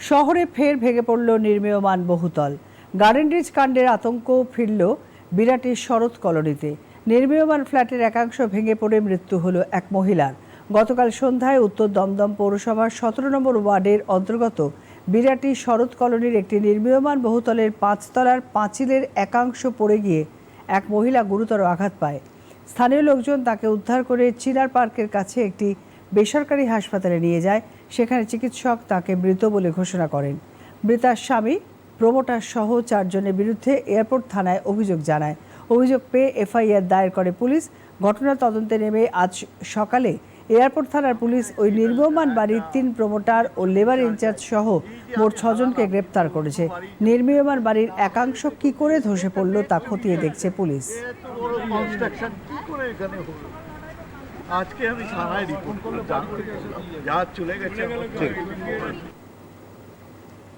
শহরে ফের ভেঙে পড়ল নির্মীয়মান বহুতল। গার্ডেন রিচ কাণ্ডের আতঙ্ক ফিরল বিরাটের শরৎ কলোনিতে। নির্মীয়মান ফ্ল্যাটের একাংশ ভেঙে পড়ে মৃত্যু হলো এক মহিলার। গতকাল সন্ধ্যায় উত্তর দমদম পৌরসভার সতেরো নম্বর ওয়ার্ডের অন্তর্গত বিরাটি শরৎ কলোনির একটি নির্মীয়মান বহুতলের পাঁচতলার পাঁচিলের একাংশ পড়ে গিয়ে এক মহিলা গুরুতর আঘাত পায়। স্থানীয় লোকজন তাকে উদ্ধার করে চিনার পার্কের কাছে একটি বেসরকারি হাসপাতালে নিয়ে যায়, সেখানে চিকিৎসক তাকে মৃত বলে ঘোষণা করেন। মৃতার স্বামী প্রমোটার সহ চারজনের বিরুদ্ধে এয়ারপোর্ট থানায় অভিযোগ জানায়। অভিযোগ পেয়ে এফআইআর দায়ের করে পুলিশ। ঘটনা তদন্তে নেমে আজ সকালে এয়ারপোর্ট থানার পুলিশ ওই নির্মমান বাড়ির তিন প্রমোটার ও লেবার ইনচার্জ সহ মোট ছজনকে গ্রেপ্তার করেছে। নির্মীয়মান বাড়ির একাংশ কি করে ধসে পড়ল তা খতিয়ে দেখছে পুলিশ। আজকে আমি থানায় রিপোর্ট করলাম। যা চলে গেছে।